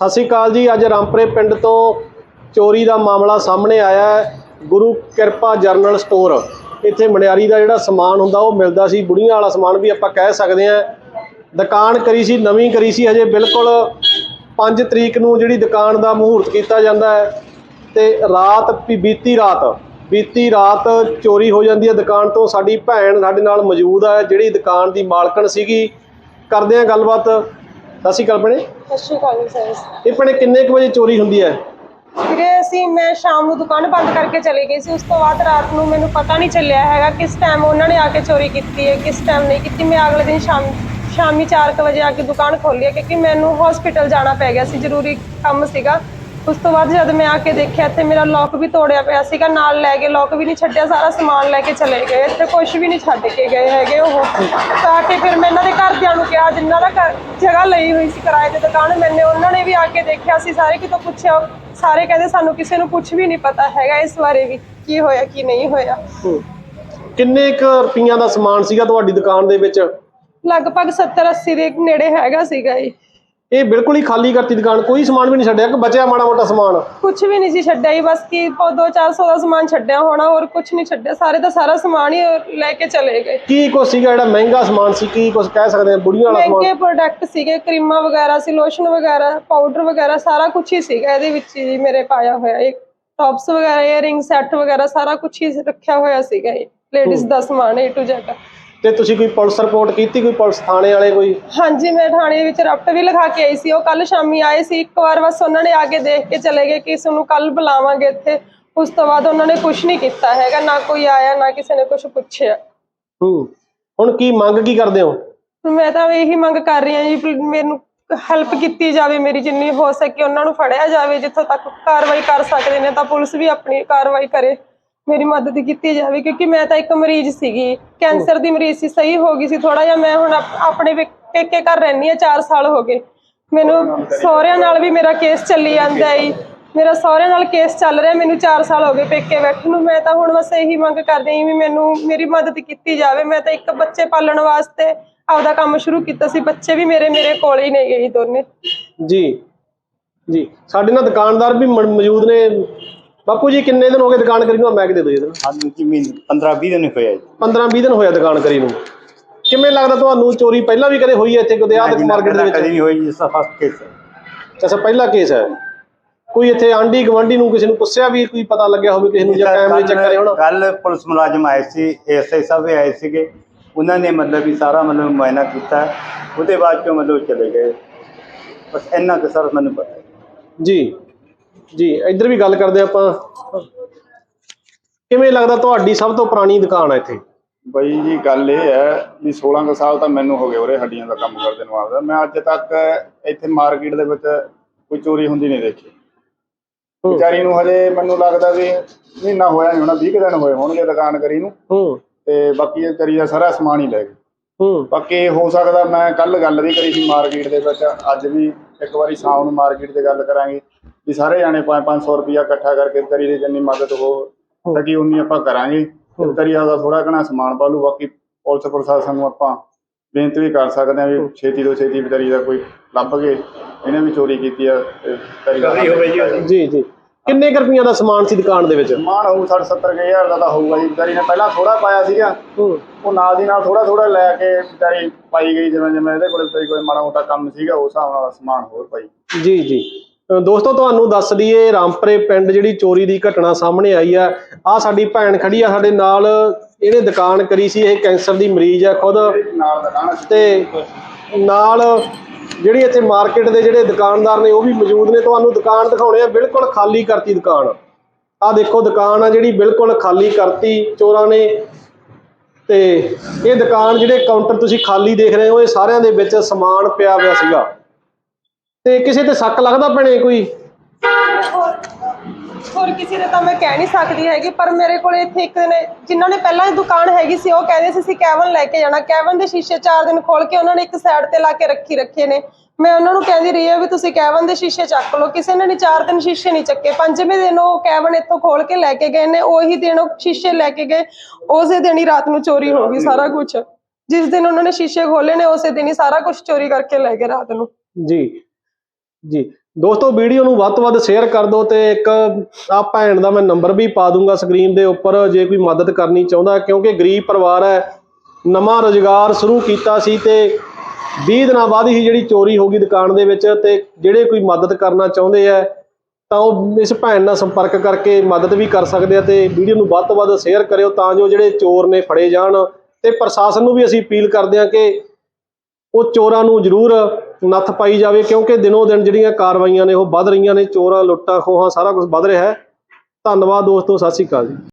ਸਤਿ ਸ਼੍ਰੀ ਅਕਾਲ ਜੀ। ਅੱਜ ਰਾਮਪੁਰੇ ਪਿੰਡ ਤੋਂ ਚੋਰੀ ਦਾ ਮਾਮਲਾ ਸਾਹਮਣੇ ਆਇਆ ਹੈ। ਗੁਰੂ ਕਿਰਪਾ ਜਰਨਲ ਸਟੋਰ। ਇੱਥੇ ਮਨਿਆਰੀ ਦਾ ਜਿਹੜਾ ਸਮਾਨ ਹੁੰਦਾ, ਉਹ ਮਿਲਦਾ ਸੀ। ਬੁੜੀਆਂ ਵਾਲਾ ਸਮਾਨ ਵੀ ਆਪਾਂ ਕਹਿ ਸਕਦੇ ਹਾਂ। ਦੁਕਾਨ ਕਰੀ ਸੀ, ਨਵੀਂ ਕਰੀ ਸੀ। ਹਜੇ ਬਿਲਕੁਲ 5 ਤਰੀਕ ਨੂੰ ਜਿਹੜੀ ਦੁਕਾਨ ਦਾ ਮਹੂਰਤ ਕੀਤਾ ਜਾਂਦਾ ਹੈ। ਤੇ ਰਾਤ ਵੀ ਬੀਤੀ ਰਾਤ ਬੀਤੀ ਰਾਤ ਚੋਰੀ ਹੋ ਜਾਂਦੀ ਹੈ। ਦੁਕਾਨ ਤੋਂ ਸਾਡੀ ਭੈਣ ਸਾਡੇ ਨਾਲ ਮੌਜੂਦ ਹੈ, ਜਿਹੜੀ ਦੁਕਾਨ ਦੀ ਮਾਲਕਣ ਸੀਗੀ। ਕਰਦੇ ਹਾਂ ਗੱਲਬਾਤ। ਸਤਿ ਸ਼੍ਰੀ ਅਕਾਲ ਭੈਣੇ। ਸਤਿ ਸ਼੍ਰੀ ਅਕਾਲ ਸਰ। ਇਹ ਭੈਣੇ ਕਿੰਨੇ ਕੁ ਵਜੇ ਚੋਰੀ ਹੁੰਦੀ ਹੈ? ਵੀਰੇ ਅਸੀਂ ਮੈਂ ਸ਼ਾਮ ਨੂੰ ਦੁਕਾਨ ਬੰਦ ਕਰਕੇ ਚਲੀ ਗਈ ਸੀ। ਉਸ ਤੋਂ ਬਾਅਦ ਰਾਤ ਨੂੰ ਮੈਨੂੰ ਪਤਾ ਨਹੀਂ ਚੱਲਿਆ ਹੈਗਾ ਕਿਸ ਟਾਈਮ ਉਹਨਾਂ ਨੇ ਆ ਕੇ ਚੋਰੀ ਕੀਤੀ ਹੈ ਕਿਸ ਟਾਈਮ ਨਹੀਂ ਕੀਤੀ। ਮੈਂ ਅਗਲੇ ਦਿਨ ਸ਼ਾਮ ਸ਼ਾਮੀ 4:00 ਵਜੇ ਆ ਕੇ ਦੁਕਾਨ ਖੋਲੀ ਹੈ ਕਿਉਂਕਿ ਮੈਨੂੰ ਹਸਪੀਟਲ ਜਾਣਾ ਪੈ ਗਿਆ ਸੀ। ਜ਼ਰੂਰੀ ਕੰਮ ਸੀਗਾ। ਉਸ ਤੋਂ ਬਾਅਦ ਜਦ ਮੈਂ ਆ ਕੇ ਦੇਖਿਆ ਇੱਥੇ ਮੇਰਾ ਲੋਕ ਵੀ ਤੋੜਿਆ ਪਿਆ ਸੀਗਾ ਨਾਲ ਲੈ ਕੇ ਲੋਕ ਵੀ ਨਹੀਂ ਛੱਡਿਆ ਸਾਰਾ ਸਮਾਨ ਲੈ ਕੇ ਚਲੇ ਗਏ। ਇੱਥੇ ਕੁਝ ਵੀ ਨਹੀਂ ਛੱਡ ਕੇ ਗਏ ਹੈਗੇ ਉਹ। ਤਾਂ ਕਿ ਫਿਰ ਮੈਂ ਇਹਨਾਂ ਦੇ ਘਰਦਿਆਂ ਨੂੰ ਕਿਹਾ ਜਿਨ੍ਹਾਂ ਦਾ ਜਗ੍ਹਾ ਲਈ ਹੋਈ ਸੀ ਕਿਰਾਏ ਤੇ ਦੁਕਾਨ ਮੈਨੇ ਉਹਨਾਂ ਨੇ ਵੀ ਆ ਕੇ ਦੇਖਿਆ ਸੀ ਸਾਰੇ ਕਿਤੋਂ ਪੁੱਛਿਆ ਸਾਰੇ ਕਹਿੰਦੇ ਸਾਨੂੰ ਕਿਸੇ ਨੂੰ ਕੁਝ ਵੀ ਨਹੀਂ ਪਤਾ ਹੈਗਾ ਇਸ ਬਾਰੇ ਵੀ ਕੀ ਹੋਇਆ ਕੀ ਨਹੀਂ ਹੋਇਆ। ਕਿੰਨੇ ਕੁ ਰੁਪਈਆਂ ਦਾ ਸਮਾਨ ਸੀਗਾ ਤੁਹਾਡੀ ਦੁਕਾਨ ਦੇ ਵਿੱਚ? ਲਗਭਗ 70 80 ਦੇ ਨੇੜੇ ਹੈਗਾ ਸੀਗਾ ਜੀ ਇਹ ਬਿਲਕੁਲ ਹੀ ਖਾਲੀ ਕਰਤੀ ਦੁਕਾਨ ਕੋਈ ਸਮਾਨ ਵੀ ਨਹੀਂ ਛੱਡਿਆ ਕਿ ਬਚਿਆ ਮਾੜਾ ਮੋਟਾ ਸਮਾਨ। ਕੁਝ ਵੀ ਨਹੀਂ ਸੀ ਛੱਡਿਆ ਜੀ ਬਸ ਕੀ 2-400 ਦਾ ਸਮਾਨ ਛੱਡਿਆ ਹੋਣਾ ਹੋਰ ਕੁਝ ਨਹੀਂ ਛੱਡਿਆ ਸਾਰੇ ਦਾ ਸਾਰਾ ਸਮਾਨ ਹੀ ਲੈ ਕੇ ਚਲੇ ਗਏ। ਕੀ ਕੁਛ ਸੀਗਾ ਜਿਹੜਾ ਮਹਿੰਗਾ ਸਮਾਨ ਸੀ ਕੀ ਕੁਛ ਕਹਿ ਸਕਦੇ ਆ ਬੁੜੀਆਂ ਵਾਲਾ ਮਹਿੰਗੇ ਸਮਾਨ ਪ੍ਰੋਡਕਟ ਸੀਗੇ ਕਰੀਮਾਂ ਵਗੈਰਾ ਸੀ ਲੋਸ਼ਨ ਵਗੈਰਾ ਪਾਊਡਰ ਵਗੈਰਾ ਸਾਰਾ ਕੁਝ ਹੀ ਸੀਗਾ ਇਹਦੇ ਵਿੱਚ ਹੀ ਮੇਰੇ ਪਾਇਆ ਹੋਇਆ ਇੱਕ ਟੌਪਸ ਵਗੈਰਾ ਇਅਰਿੰਗ ਸੈੱਟ ਵਗੈਰਾ ਸਾਰਾ ਕੁਝ ਹੀ ਰੱਖਿਆ ਹੋਇਆ ਸੀਗਾ ਇਹ ਲੇਡੀਜ਼ ਦਾ ਸਮਾਨ ਏ ਟੂ ਜ਼ੈਡ ਤੇ ਤੁਸੀਂ ਕੋਈ ਪੁਲਿਸ ਰਿਪੋਰਟ ਕੀਤੀ ਕੋਈ ਪੁਲਿਸ ਥਾਣੇ ਵਾਲੇ ਕੋਈ? ਹਾਂਜੀ ਮੈਂ ਥਾਣੇ ਵਿੱਚ ਰਪਟ ਵੀ ਲਿਖਾ ਕੇ ਆਈ ਸੀ। ਉਹ ਕੱਲ ਸ਼ਾਮੀ ਆਏ ਸੀ। ਇੱਕ ਵਾਰ ਬਸ ਉਹਨਾਂ ਨੇ ਆ ਕੇ ਦੇਖ ਕੇ ਚਲੇ ਗਏ ਕਿ ਇਸ ਨੂੰ ਕੱਲ ਬੁਲਾਵਾਂਗੇ ਇੱਥੇ। ਉਸ ਤੋਂ ਬਾਅਦ ਉਹਨਾਂ ਨੇ ਕੁਝ ਨਹੀਂ ਕੀਤਾ ਹੈਗਾ। ਨਾ ਕੋਈ ਆਇਆ ਨਾ ਕਿਸੇ ਨੇ ਕੁਝ ਪੁੱਛਿਆ। ਹੂੰ। ਹੁਣ ਕੀ ਮੰਗ ਕੀ ਕਰਦੇ ਹੋ? ਮੈਂ ਤਾਂ ਇਹੀ ਮੰਗ ਕਰ ਰਹੀ ਹਾਂ ਜੀ ਪਲ- ਮੈਨੂੰ ਹੈਲਪ ਕੀਤੀ ਜਾਵੇ ਮੇਰੀ ਜਿੰਨੀ ਹੋ ਸਕੇ ਉਹਨਾਂ ਨੂੰ ਫੜਿਆ ਜਾਵੇ। ਜਿੱਥੋਂ ਤੱਕ ਕਾਰਵਾਈ ਕਰ ਸਕਦੇ ਨੇ ਤਾਂ ਪੁਲਿਸ ਵੀ ਆਪਣੀ ਕਾਰਵਾਈ ਕਰੇ। ਮੇਰੀ ਮਦਦ ਕੀਤੀ ਜਾਵੇ, ਕਿਉਂਕਿ ਮੈਂ ਤਾਂ ਇੱਕ ਮਰੀਜ਼ ਸੀਗੀ। ਕੈਂਸਰ ਦੀ ਮਰੀਜ਼ ਸੀ, ਸਹੀ ਹੋ ਗਈ ਸੀ ਥੋੜਾ ਜਿਹਾ। ਮੈਂ ਹੁਣ ਆਪ- ਆਪਣੇ ਪੇ- ਪੇਕੇ ਘਰ ਰਹਿੰਦੀ ਆ 4 ਸਾਲ ਹੋ ਗਏ। ਮੈਨੂੰ ਸਹੁਰਿਆਂ ਨਾਲ ਵੀ ਮੇਰਾ ਕੇਸ ਚੱਲੀ ਜਾਂਦਾ ਹੈ ਮੇਰਾ ਸਹੁਰਿਆਂ ਨਾਲ ਕੇਸ ਚੱਲ ਰਿਹਾ, ਮੈਨੂੰ 4 ਸਾਲ ਹੋ ਗਏ ਪੇਕੇ ਬੈਠੇ ਨੂੰ। ਮੈਂ ਤਾਂ ਹੁਣ ਬਸ ਇਹੀ ਮੰਗ ਕਰਦੀ ਹਾਂ ਵੀ ਮੈਨੂੰ ਮੇਰੀ ਮਦਦ ਕੀਤੀ ਜਾਵੇ। ਮੈਂ ਤਾਂ ਇੱਕ ਬੱਚੇ ਪਾਲਣ ਵਾਸਤੇ ਆਪਦਾ ਕੰਮ ਸ਼ੁਰੂ ਕੀਤਾ ਸੀ। ਬੱਚੇ ਵੀ ਮੇਰੇ ਮੇਰੇ ਕੋਲ ਹੀ ਨੇ ਗਏ ਦੋਨੇ। ਜੀ। ਜੀ। ਸਾਡੇ ਨਾਲ ਦੁਕਾਨਦਾਰ ਵੀ ਮ- ਮੌਜੂਦ ਨੇ। ਬਾਪੂ ਜੀ ਕਿੰਨੇ ਦਿਨ ਹੋ ਗਏ ਦੁਕਾਨ ਕਰੀ ਨੂੰ? ਮੈਕ ਦੇ। ਹਾਂਜੀ ਜੀ ਮਹੀਨੇ 15 20 ਦਿਨ ਹੋਇਆ ਜੀ। 15 20 ਦਿਨ ਹੋਇਆ ਦੁਕਾਨ ਕਰੀ ਨੂੰ। ਕਿਵੇਂ ਲੱਗਦਾ ਤੁਹਾਨੂੰ ਚੋਰੀ ਪਹਿਲਾਂ ਵੀ ਕਦੇ ਹੋਈ ਹੈ ਇੱਥੇ ਕਦੇ ਆਹ ਮਾਰਕੀਟ ਦੇ ਕਦੀ ਵਿੱਚ। ਨਹੀਂ ਹੋਈ ਜੀ ਫਸਟ ਕੇਸ ਅੱਛਾ ਪਹਿਲਾ ਕੇਸ ਹੈ। ਕੋਈ ਇੱਥੇ ਆਂਢੀ ਗਵਾਂਢੀ ਨੂੰ ਕਿਸੇ ਨੂੰ ਪੁੱਛਿਆ ਵੀ ਕੋਈ ਪਤਾ ਲੱਗਿਆ ਹੋਵੇ ਕਿਸੇ ਨੂੰ ਜਾਂ ਕੈਮਰੇ ਚੈੱਕ ਕਰੇ ਹੋਣ? ਕੱਲ ਪੁਲਿਸ ਮੁਲਾਜ਼ਮ ਆਏ ਸੀ ਐਸਆਈ ਸਾਹਿਬ ਵੀ ਆਏ ਸੀਗੇ। ਉਹਨਾਂ ਨੇ ਮਤਲਬ ਵੀ ਸਾਰਾ ਮਤਲਬ ਮੁਆਇਨਾ ਕੀਤਾ। ਉਹਦੇ ਬਾਅਦ ਚੋਂ ਮਤਲਬ ਚਲੇ ਗਏ। ਬਸ ਇੰਨਾ ਕੁ ਸਰ ਮੈਨੂੰ ਪਤਾ। ਹੈ। ਜੀ। ਜੀ ਇੱਧਰ ਵੀ ਗੱਲ ਕਰਦੇ ਆਪਾਂ। ਕਿਵੇਂ ਲੱਗਦਾ ਤੁਹਾਡੀ ਸਭ ਤੋਂ ਪੁਰਾਣੀ ਦੁਕਾਨ ਹੈ ਇੱਥੇ? ਬਈ ਜੀ ਗੱਲ ਇਹ ਹੈ ਵੀ 16 ਕੁ ਸਾਲ ਤਾਂ ਮੈਨੂੰ ਹੋ ਗਏ ਉਰੇ ਹੱਡੀਆਂ ਦਾ ਕੰਮ ਕਰਦੇ ਨੂੰ ਆਪਦਾ। ਮੈਂ ਅੱਜ ਤੱਕ ਇੱਥੇ ਮਾਰਕੀਟ ਦੇ ਵਿੱਚ ਕੋਈ ਚੋਰੀ ਹੁੰਦੀ ਨਹੀਂ ਦੇਖੀ। ਵਿਚਾਰੀ ਨੂੰ ਹਜੇ ਮੈਨੂੰ ਲੱਗਦਾ ਵੀ ਮਹੀਨਾ ਹੋਇਆ ਨਹੀਂ ਹੋਣਾ 20 ਕੁ ਦਿਨ ਹੋਏ ਹੋਣਗੇ ਦੁਕਾਨ ਕਰੀ ਨੂੰ। ਤੇ ਬਾਕੀ ਇਹ ਤੇਰੀ ਦਾ ਸਾਰਾ ਸਮਾਨ ਹੀ ਲੈ ਗਏ। ਬਾਕੀ ਹੋ ਸਕਦਾ ਮੈਂ ਕੱਲ ਗੱਲ ਵੀ ਕਰੀ ਸੀ ਮਾਰਕੀਟ ਦੇ ਵਿੱਚ। ਅੱਜ ਵੀ ਇੱਕ ਵਾਰੀ ਸ਼ਾਮ ਨੂੰ ਮਾਰਕੀਟ ਤੇ ਗੱਲ ਕਰਾਂਗੇ। ਵੀ ਸਾਰੇ ਜਾਣੇ 5-500 ਰੁਪਇਆ ਇਕੱਠਾ ਕਰਕੇ ਤੇਰੀ ਦੀ ਜਿੰਨੀ ਮਦਦ ਹੋ ਸਕੀ ਉਨੀ ਆਪਾਂ ਕਰਾਂਗੇ। ਤੇਰੀ ਦਾ ਥੋੜਾ ਘਣਾ ਸਮਾਨ ਪਾ ਲੂ ਬਾਕੀ ਪੁਲਿਸ ਪ੍ਰਸ਼ਾਸਨ ਨੂੰ ਆਪਾਂ ਬੇਨਤੀ ਵੀ ਕਰ ਸਕਦੇ ਹਾਂ ਵੀ ਛੇਤੀ ਤੋਂ ਛੇਤੀ ਵਿਚਾਰੀ ਦਾ ਕੋਈ ਲੱਭ ਕੇ ਇਹਨੇ ਵੀ ਚੋਰੀ ਕੀਤੀ ਆ ਜੀ। ਜੀ ਕਿੰਨੇ ਰੁਪਈਆਂ ਦਾ ਸਮਾਨ ਸੀ ਦੁਕਾਨ ਦੇ ਵਿੱਚ? ਸਮਾਨ ਹੋਊ 60 70 ਕੁ ਹਜ਼ਾਰ ਦਾ ਤਾਂ ਹੋਊਗਾ ਜੀ। ਵਿਚਾਰੀ ਨੇ ਪਹਿਲਾਂ ਥੋੜਾ ਪਾਇਆ ਸੀਗਾ। ਉਹ ਨਾਲ ਦੀ ਨਾਲ ਥੋੜਾ ਥੋੜਾ ਲੈ ਕੇ ਵਿਚਾਰੀ ਪਾਈ ਗਈ ਜਿਵੇਂ ਜਿਵੇਂ ਇਹਦੇ ਕੋਲੇ ਕੋਲੇ ਮਾੜਾ ਮੋਟਾ ਕੰਮ ਸੀਗਾ ਉਸ ਹਿਸਾਬ ਨਾਲ ਸਮਾਨ ਹੋਰ ਪਾਈ। ਜੀ ਜੀ। ਦੋਸਤੋ, ਤੁਹਾਨੂੰ ਦੱਸ ਦਈਏ, ਰਾਮਪੁਰੇ ਪਿੰਡ ਜਿਹੜੀ ਚੋਰੀ ਦੀ ਘਟਨਾ ਸਾਹਮਣੇ ਆਈ ਆ ਆ ਸਾਡੀ ਭੈਣ ਖੜੀ ਆ ਸਾਡੇ ਨਾਲ, ਇਹਨੇ ਦੁਕਾਨ ਕਰੀ ਸੀ, ਇਹ ਕੈਂਸਰ ਦੀ ਮਰੀਜ਼ ਆ ਖੁਦ। ਨਾਲ ਤੇ ਨਾਲ ਜਿਹੜੀ ਇੱਥੇ ਮਾਰਕੀਟ ਦੇ ਜਿਹੜੇ ਦੁਕਾਨਦਾਰ ਨੇ, ਉਹ ਵੀ ਮੌਜੂਦ ਨੇ, ਤੁਹਾਨੂੰ ਦੁਕਾਨ ਦਿਖਾਉਣੇ ਆ, ਬਿਲਕੁਲ ਖਾਲੀ ਕਰਤੀ ਦੁਕਾਨ। ਆ ਦੇਖੋ, ਦੁਕਾਨ ਆ ਜਿਹੜੀ ਬਿਲਕੁਲ ਖਾਲੀ ਕਰਤੀ ਚੋਰਾਂ ਨੇ। ਤੇ ਇਹ ਦੁਕਾਨ ਜਿਹੜੇ ਕਾਊਂਟਰ ਤੁਸੀਂ ਖਾਲੀ ਦੇਖ ਰਹੇ ਹੋ, ਇਹ ਸਾਰਿਆਂ ਦੇ ਵਿੱਚ ਸਮਾਨ ਪਿਆ ਹੋਇਆ ਸੀਗਾ। ਤੇ ਕਿਸੇ ਤੇ ਸ਼ੱਕ ਲੱਗਦਾ ਭੈਣੇ ਕੋਈ? ਹੋਰ ਕਿਸੇ ਦੇ ਤਾਂ ਮੈਂ ਕਹਿ ਨਹੀਂ ਸਕਦੀ ਹੈਗੀ ਪਰ ਮੇਰੇ ਕੋਲ ਇੱਥੇ ਇੱਕ ਨੇ ਜਿਨ੍ਹਾਂ ਨੇ ਪਹਿਲਾਂ ਇਹ ਦੁਕਾਨ ਹੈਗੀ ਸੀ ਉਹ ਕਹਿੰਦੇ ਸੀ ਅਸੀਂ ਕੈਵਨ ਲੈ ਕੇ ਜਾਣਾ। ਕੈਵਨ ਦੇ ਸ਼ੀਸ਼ੇ ਚਾਰ ਦਿਨ ਖੋਲ ਕੇ ਉਹਨਾਂ ਨੇ ਇੱਕ ਸਾਈਡ ਤੇ ਲਾ ਕੇ ਰੱਖੀ ਰੱਖੇ ਨੇ। ਮੈਂ ਉਹਨਾਂ ਨੂੰ ਕਹਿੰਦੀ ਰਹੀ ਆ ਵੀ ਤੁਸੀਂ ਕੈਵਨ ਦੇ ਸ਼ੀਸ਼ੇ ਚੱਕ ਲਓ। ਕਿਸੇ ਨੇ ਨਹੀਂ ਚਾਰ ਦਿਨ ਸ਼ੀਸ਼ੇ ਨਹੀਂ ਚੱਕੇ। ਪੰਜਵੇਂ ਦਿਨ ਉਹ ਕੈਵਨ ਇੱਥੋਂ ਖੋਲ ਕੇ ਲੈ ਕੇ ਗਏ ਨੇ। ਉਹੀ ਦਿਨ ਉਹ ਸ਼ੀਸ਼ੇ ਲੈ ਕੇ ਗਏ। ਉਸੇ ਦਿਨ ਹੀ ਰਾਤ ਨੂੰ ਚੋਰੀ ਹੋ ਗਈ ਸਾਰਾ ਕੁਝ ਜਿਸ ਦਿਨ ਉਹਨਾਂ ਨੇ ਸ਼ੀਸ਼ੇ ਖੋਲੇ ਨੇ ਉਸੇ ਦਿਨ ਹੀ ਸਾਰਾ ਕੁਝ ਚੋਰੀ ਕਰਕੇ ਲੈ ਗਏ ਰਾਤ ਨੂੰ। ਜੀ। ਜੀ। ਦੋਸਤੋ, ਵੀਡੀਓ ਨੂੰ ਵੱਧ ਤੋਂ ਵੱਧ ਸ਼ੇਅਰ ਕਰ ਦਿਓ ਤੇ ਇੱਕ ਆ ਭੈਣ ਦਾ ਮੈਂ ਨੰਬਰ ਵੀ ਪਾ ਦੂੰਗਾ ਸਕਰੀਨ ਦੇ ਉੱਪਰ, ਜੇ ਕੋਈ ਮਦਦ ਕਰਨੀ ਚਾਹੁੰਦਾ, ਕਿਉਂਕਿ ਗਰੀਬ ਪਰਿਵਾਰ ਹੈ, ਨਵਾਂ ਰੋਜ਼ਗਾਰ ਸ਼ੁਰੂ ਕੀਤਾ ਸੀ ਤੇ 20 ਦਿਨਾਂ ਬਾਅਦ ਹੀ ਜਿਹੜੀ ਚੋਰੀ ਹੋ ਗਈ ਦੁਕਾਨ ਦੇ ਵਿੱਚ ਤੇ ਜਿਹੜੇ ਕੋਈ ਮਦਦ ਕਰਨਾ ਚਾਹੁੰਦੇ ਆ ਤਾਂ ਉਹ ਇਸ ਭੈਣ ਨਾਲ ਸੰਪਰਕ ਕਰਕੇ ਮਦਦ ਵੀ ਕਰ ਸਕਦੇ ਆ ਤੇ ਵੀਡੀਓ ਨੂੰ ਵੱਧ ਤੋਂ ਵੱਧ ਸ਼ੇਅਰ ਕਰਿਓ ਤਾਂ ਜੋ ਜਿਹੜੇ ਚੋਰ ਨੇ ਫੜੇ ਜਾਣ ਤੇ ਪ੍ਰਸ਼ਾਸਨ ਨੂੰ ਵੀ ਅਸੀਂ ਅਪੀਲ ਕਰਦੇ ਹਾਂ ਕਿ ਉਹ ਚੋਰਾਂ ਨੂੰ ਜ਼ਰੂਰ ਨੱਥ ਪਾਈ ਜਾਵੇ, ਕਿਉਂਕਿ ਦਿਨੋ ਦਿਨ ਜਿਹੜੀਆਂ ਕਾਰਵਾਈਆਂ ਨੇ ਉਹ ਵੱਧ ਰਹੀਆਂ ਨੇ, ਚੋਰਾਂ, ਲੁੱਟਾਂ, ਖੋਹਾਂ, ਸਾਰਾ ਕੁਝ ਵੱਧ ਰਿਹਾ ਹੈ। ਧੰਨਵਾਦ ਦੋਸਤੋ, ਸਤਿ ਸ਼੍ਰੀ ਅਕਾਲ ਜੀ।